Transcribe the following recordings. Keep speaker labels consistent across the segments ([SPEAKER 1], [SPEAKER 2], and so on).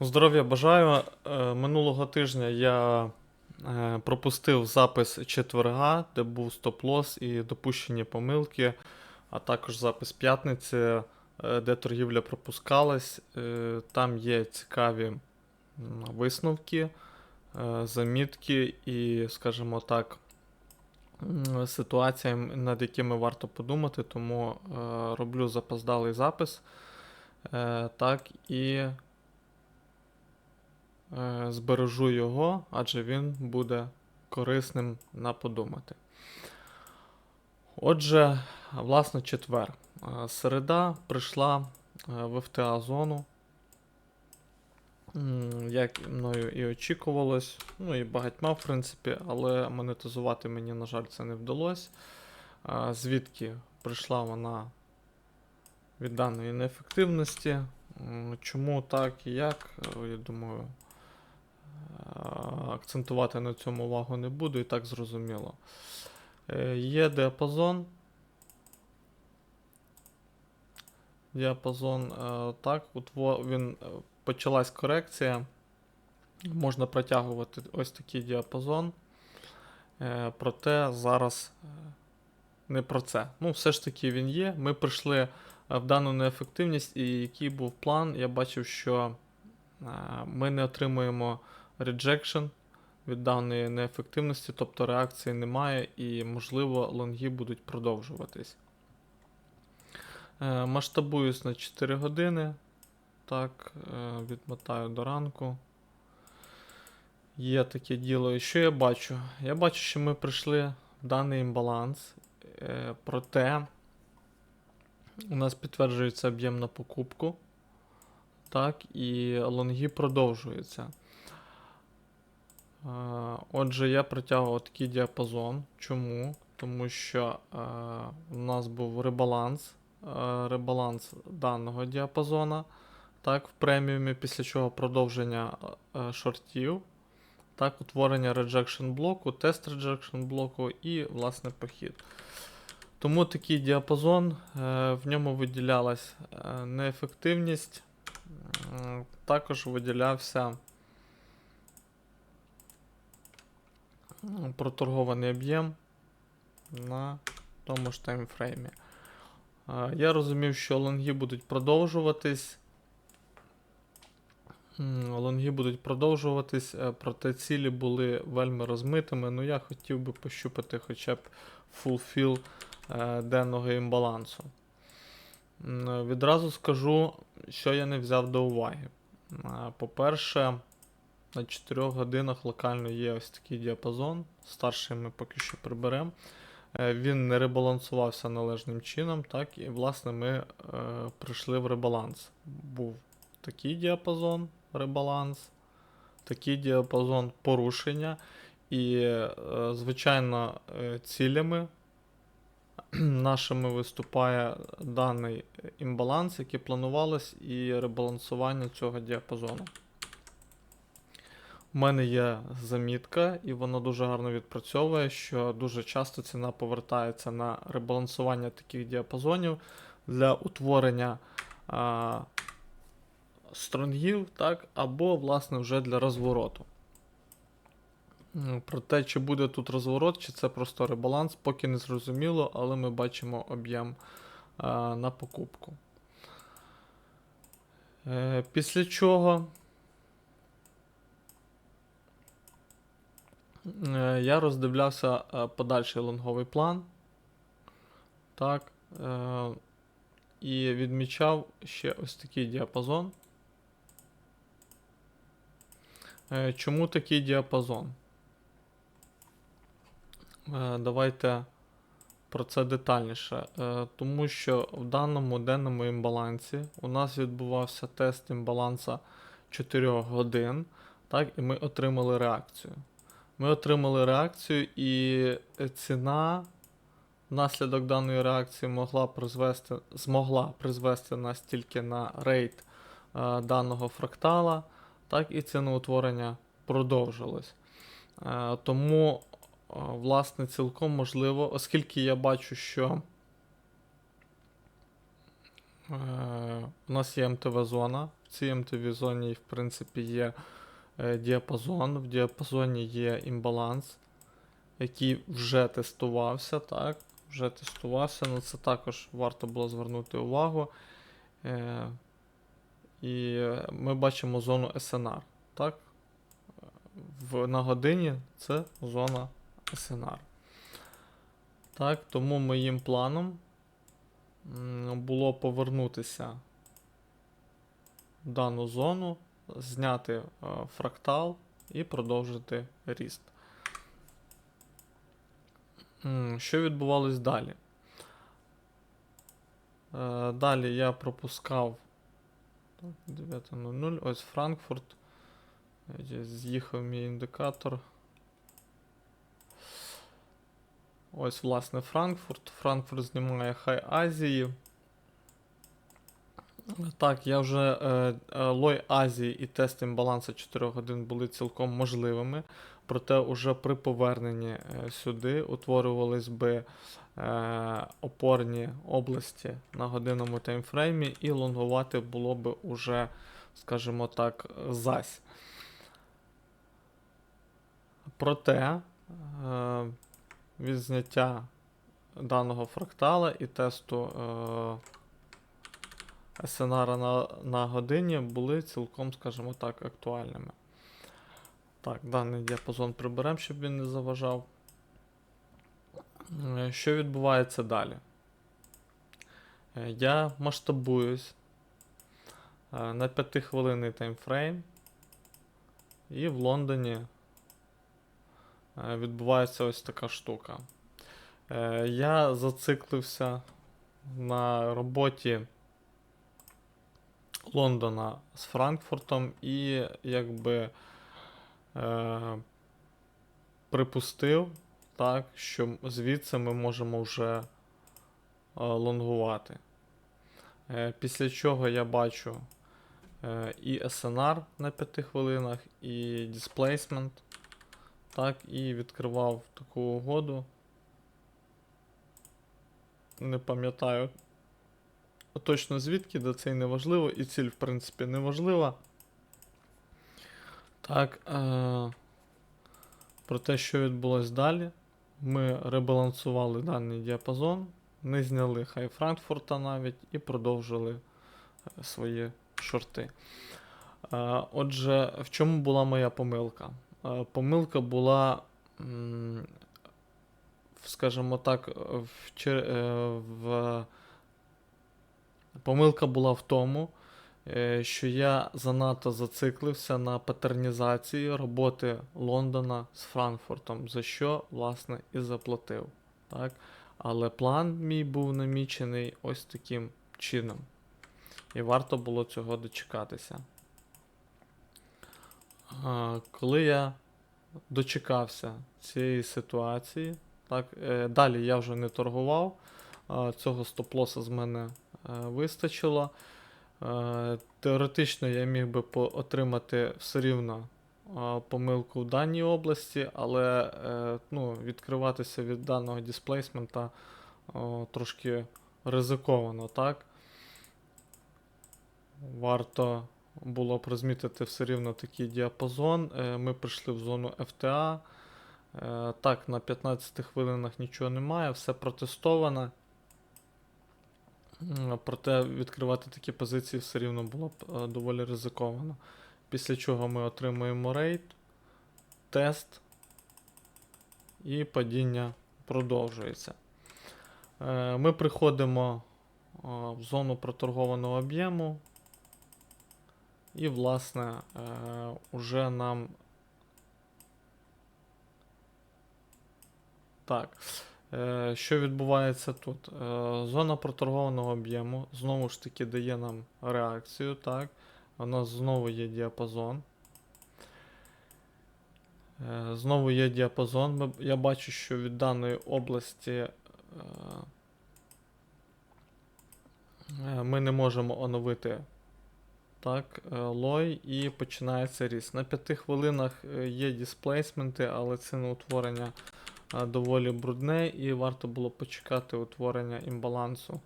[SPEAKER 1] Здоров'я бажаю. Е, Минулого тижня я е, пропустив запис четверга, де був стоп-лос і допущені помилки, а також запис п'ятниці, е, де торгівля пропускалась. Там є цікаві висновки, замітки і, скажімо так, ситуації, над якими варто подумати, тому роблю запоздалий запис. Так і збережу його, адже він буде корисним на подумати. Отже, власне, четвер. Е, Середа прийшла е, в ФТА зону. Як мною і очікувалось, ну і багатьма, в принципі, але монетизувати мені, на жаль, це не вдалося. Е, Звідки прийшла вона від даної неефективності? Чому так і як? Е, Я думаю, е, акцентувати на цьому увагу не буду, і так зрозуміло. Е, Є діапазон. Діапазон, е, так, він е, почалась корекція. Можна протягувати ось такий діапазон. Е, Проте зараз е, не про це. Ну, все ж таки він є. Ми прийшли е, в дану неефективність, і який був план, я бачив, що е, ми не отримуємо rejection від даної неефективності, тобто реакції немає, і, можливо, лонги будуть продовжуватись. Е, Масштабуюсь на 4 години. Так, е, відмотаю до ранку. Є таке діло. І що я бачу? Я бачу, що ми прийшли в даний імбаланс. Е, проте у нас підтверджується об'єм на покупку. Так, і лонги продовжуються. Е, Отже, я притягував такий діапазон. Чому? Тому що е, у нас був ребаланс, е, ребаланс даного діапазона, так, в преміумі, після чого продовження е, шортів, так, утворення rejection блоку, тест rejection блоку і, власне, похід. Тому такий діапазон, е, в ньому виділялась е, неефективність, також виділявся проторгований об'єм на тому ж таймфреймі. Я розумів, що лонги будуть продовжуватись. Лонги будуть продовжуватись, е, проте цілі були вельми розмитими. Ну я хотів би пощупати хоча б фулфіл е, денного імбалансу. Відразу скажу, що я не взяв до уваги. По-перше, на 4 годинах локально є ось такий діапазон. Старший ми поки що приберемо. Е, Він не ребалансувався належним чином, так, і власне ми е, прийшли в ребаланс. Був такий діапазон ребаланс, такий діапазон порушення. І, е, звичайно, е, цілями нашими виступає даний імбаланс, який планувалось, і ребалансування цього діапазону. У мене є замітка, і вона дуже гарно відпрацьовує, що дуже часто ціна повертається на ребалансування таких діапазонів для утворення а, стронгів, так, або, власне, вже для розвороту. Про те, чи буде тут розворот, чи це просто ребаланс, поки не зрозуміло, але ми бачимо об'єм на покупку. Е, після чого я роздивлявся е, подальший лонговий план. Так. Е, і відмічав ще ось такий діапазон. Е, Чому такий діапазон? Е, Давайте про це детальніше. Е, Тому що в даному денному імбалансі у нас відбувався тест імбаланса 4 годин, так, і ми отримали реакцію. Ми отримали реакцію, і ціна внаслідок даної реакції могла призвести, змогла призвести нас тільки на рейд е, даного фрактала, так і ціноутворення продовжилось. Е, тому, е, власне, цілком можливо, оскільки я бачу, що е, у нас є МТВ-зона, В цій МТВ зоні, в принципі, є діапазон. В діапазоні є імбаланс, який вже тестувався, так? Вже тестувався, на це також варто було звернути увагу. Е, і е, ми бачимо зону SNR, так? В, на годині це зона SNR. Так, тому моїм планом було повернутися в дану зону, зняти е, фрактал і продовжити ріст. Що відбувалось далі? Е, Далі я пропускав 9.00, ось Франкфурт. Е, З'їхав мій індикатор. Ось, власне, Франкфурт. Франкфурт знімає хай Азії. Так, я вже е, е, лой Азії і тест імбалансу 4 годин були цілком можливими. Проте уже при поверненні е, сюди утворювались би е, опорні області на годинному таймфреймі, і лонгувати було би уже, скажімо так, зась. Проте е, від зняття даного фрактала і тесту е, SNR на, на годині були цілком, скажімо так, актуальними. Так, даний діапазон приберемо, щоб він не заважав. Е, Що відбувається далі? Е, Я масштабуюсь е, на 5 хвилинний таймфрейм. І в Лондоні відбувається ось така штука. Я зациклився на роботі Лондона з Франкфуртом і якби е, припустив, так, що звідси ми можемо вже е, лонгувати. Е, після чого я бачу е, і SNR на 5 хвилинах, і Displacement. Так, і відкривав таку угоду. Не пам'ятаю точно звідки, де це і не важливо, і ціль, в принципі, не важлива. Так. Е- про те, що відбулось далі. Ми ребалансували даний діапазон, не зняли хай Франкфурта навіть і продовжили е, свої шорти. Е, отже, в чому була моя помилка? Е, помилка була, скажімо так, в, е, в Помилка була в тому, е, що я занадто зациклився на патернізації роботи Лондона з Франкфуртом, за що, власне, і заплатив. Так? Але план мій був намічений ось таким чином. І варто було цього дочекатися. Коли я дочекався цієї ситуації, так, е, далі я вже не торгував, цього стоп-лоса з мене вистачило. Е, Теоретично я міг би отримати все рівно е, помилку в даній області, але е, ну, відкриватися від даного дисплейсмента трошки ризиковано, так? Варто було б розмітити все рівно такий діапазон. Е, Ми прийшли в зону FTA. Е, Так, на 15 хвилинах нічого немає, все протестовано. Проте відкривати такі позиції все рівно було б е, доволі ризиковано. Після чого ми отримуємо рейд, тест і падіння продовжується. Е, Ми приходимо е, в зону проторгованого об'єму. І, власне, уже нам. Так. Е, Що відбувається тут? Е, Зона проторгованого об'єму знову ж таки дає нам реакцію. так. У нас знову є діапазон. Е, Знову є діапазон. Я бачу, що від даної області ми не можемо оновити так, лой і починається ріст. На 5 хвилинах є дисплейсменти, але ціна утворення доволі брудне, і варто було почекати утворення імбалансу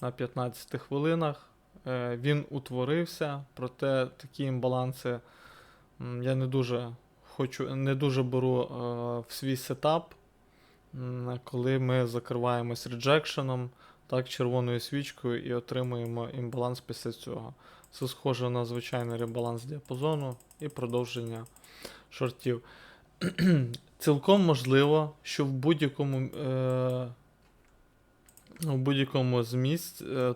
[SPEAKER 1] на 15 хвилинах. е, він утворився, проте такі імбаланси я не дуже хочу, не дуже беру е, в свій сетап, коли ми закриваємось реджекшеном, так, червоною свічкою і отримуємо імбаланс після цього. Це схоже на звичайний ребаланс діапазону і продовження шортів. Цілком можливо, що в будь-якому е, в будь-якому з місць е,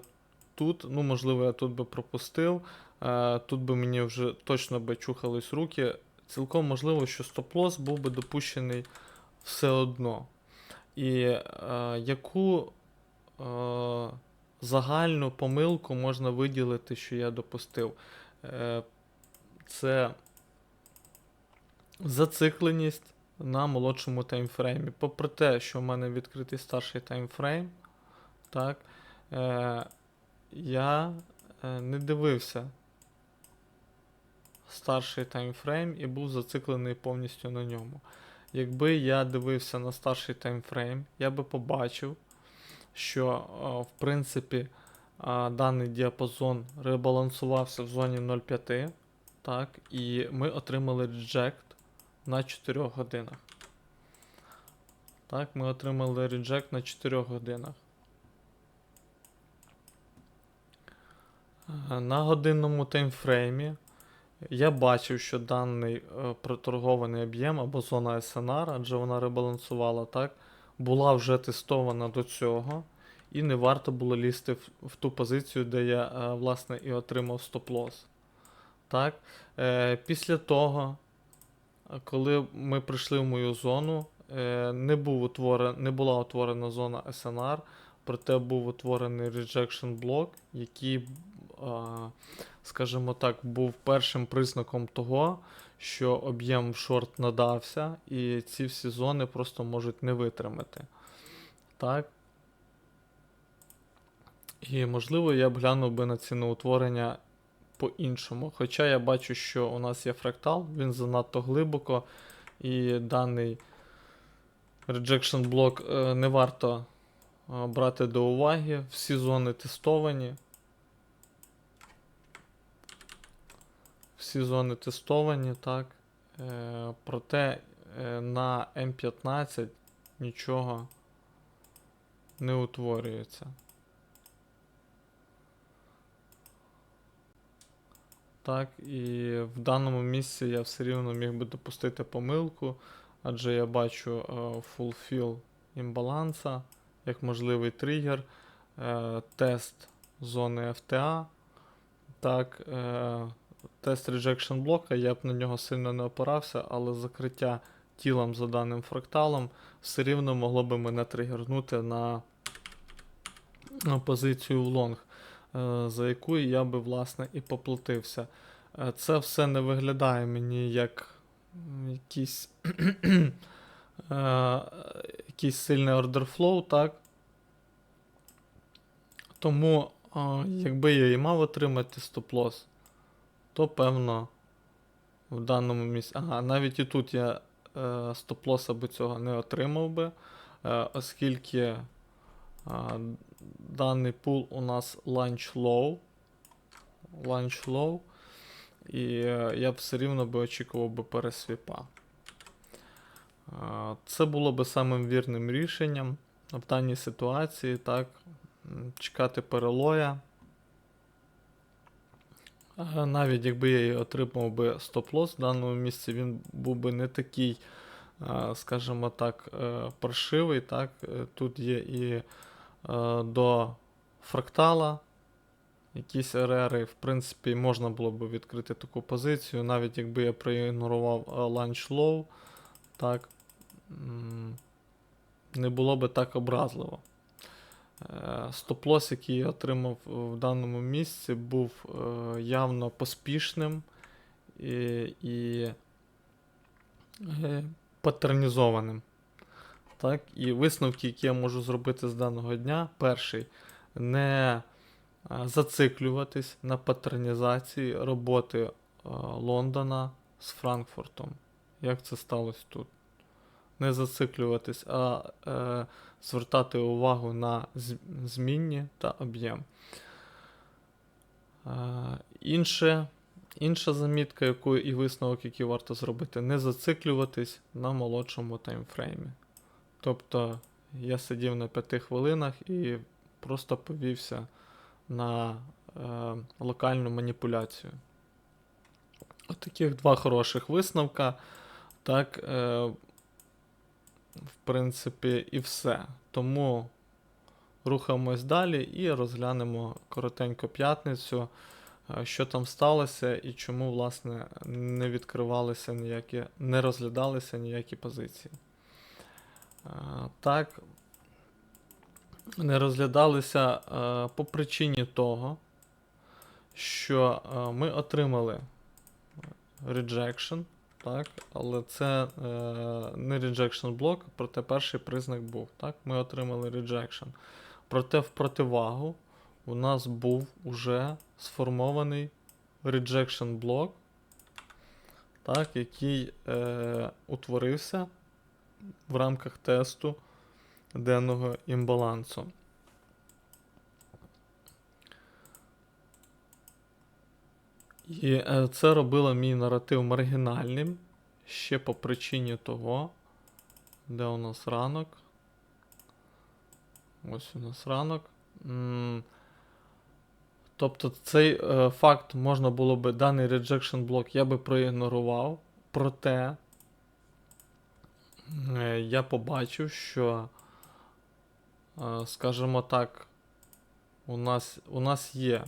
[SPEAKER 1] тут, ну можливо, я тут би пропустив, е, тут би мені вже точно би чухались руки. Цілком можливо, що стоп-лосс був би допущений все одно. І е, яку е, загальну помилку можна виділити, що я допустив? Е, це зацикленість на молодшому таймфреймі. Попри те, що в мене відкритий старший таймфрейм, так, е, я е, не дивився старший таймфрейм і був зациклений повністю на ньому. Якби я дивився на старший таймфрейм, я би побачив, що е, в принципі е, даний діапазон ребалансувався в зоні 0,5, так, і ми отримали реджект на 4 годинах. Так, ми отримали реджект на 4 годинах. Е, На годинному таймфреймі я бачив, що даний е, проторгований об'єм або зона SNR, адже вона ребалансувала, так, була вже тестована до цього, і не варто було лізти в, в ту позицію, де я, е, власне, і отримав стоп-лосс. Так, е, після того, коли ми прийшли в мою зону, е, не, був утворен, не була утворена зона SNR, проте був утворений rejection блок, який, скажімо так, був першим признаком того, що об'єм в шорт надався, і ці всі зони просто можуть не витримати. Так. І можливо, я б глянув би на ціноутворення по-іншому. Хоча я бачу, що у нас є фрактал, він занадто глибоко, і даний rejection блок е, не варто е, брати до уваги. Всі зони тестовані. Всі зони тестовані, так. Е, проте е, на М15 нічого не утворюється. Так, і в даному місці я все рівно міг би допустити помилку, адже я бачу е, fulfill імбаланса як можливий тригер, е, тест зони FTA. Так, е, тест rejection блока, я б на нього сильно не опирався, але закриття тілом за даним фракталом все рівно могло би мене тригернути на, на позицію в лонг, за яку я би власне і поплатився. Е, Це все не виглядає мені як якийсь, е, якийсь сильний flow, так? Тому, е, якби я і мав отримати стоп-лосс, то певно в даному місці. Ага, навіть і тут я е, стоп-лоса би цього не отримав би, е, оскільки е, даний пул у нас launch low. Launch low. І е, я б все рівно би очікував би пересвіпа. Е, Це було би самим вірним рішенням в даній ситуації, так, чекати перелоя. Е, Навіть якби я і отримав би стоп-лосс в даному місці, він був би не такий, скажімо так, паршивий. Так? Тут є і до фрактала якісь ерери, в принципі, можна було б відкрити таку позицію, навіть якби я проігнорував е, launch low, так, не було би так образливо. Е, Стоп-лос, який я отримав в даному місці, був е, явно поспішним і, і е, патернізованим. Так? І висновки, які я можу зробити з даного дня, перший не е, зациклюватись на патернізації роботи е, Лондона з Франкфуртом. Як це сталося тут? Не зациклюватись, а е, звертати увагу на змінні та об'єм. Е, інше, інша замітка, яку і висновок, який варто зробити, не зациклюватись на молодшому таймфреймі. Тобто я сидів на 5 хвилинах і просто повівся на е, локальну маніпуляцію. От таких два хороших висновка. Так, е, в принципі, і все. Тому рухаємось далі і розглянемо коротенько п'ятницю, е, що там сталося і чому, власне, не відкривалися ніякі, не розглядалися ніякі позиції. Е, Так, не розглядалися е, по причині того, що е, ми отримали rejection, так, але це не rejection блок, проте перший признак був. Так, Ми отримали rejection. Проте в противагу у нас був уже сформований rejection блок, який е, утворився в рамках тесту денного імбалансу. І е, це робило мій наратив маргінальним ще по причині того, де у нас ранок. Ось у нас ранок. Тобто цей е, факт можна було би, даний rejection блок я би проігнорував, проте я побачив, що, е, скажімо так, у нас, у нас є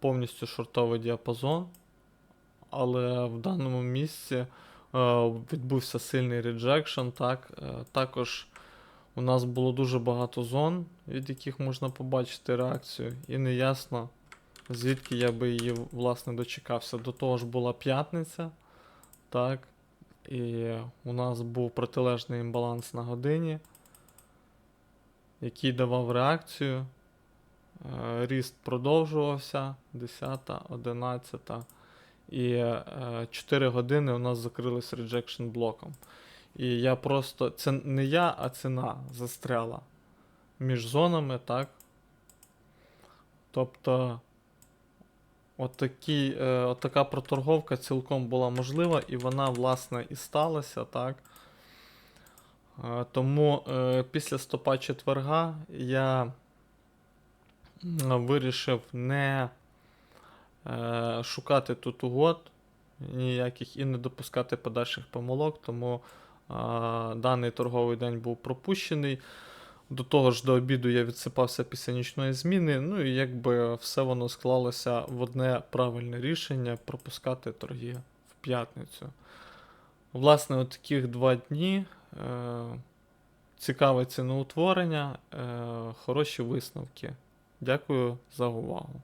[SPEAKER 1] повністю шортовий діапазон, але в даному місці е, відбувся сильний реджекшн. Так? Е, також у нас було дуже багато зон, від яких можна побачити реакцію, і неясно, звідки я би її власне дочекався. До того ж була п'ятниця, так? І у нас був протилежний імбаланс на годині, який давав реакцію. Е, Ріст продовжувався 10, 11 і е, 4 години у нас закрились реджекшн блоком. І я просто. Це не я, а ціна застряла між зонами, так? Тобто, отакі, е, отака проторговка цілком була можлива, і вона, власне, і сталася, так? Е, тому е, після стопа четверга я вирішив не е, шукати тут угод ніяких і не допускати подальших помилок, тому е, даний торговий день був пропущений. До того ж, до обіду я відсипався після нічної зміни. Ну і якби все воно склалося в одне правильне рішення пропускати торги в п'ятницю. Власне, от таких два дні. Е, цікаве ціноутворення, е, хороші висновки. Дякую за увагу.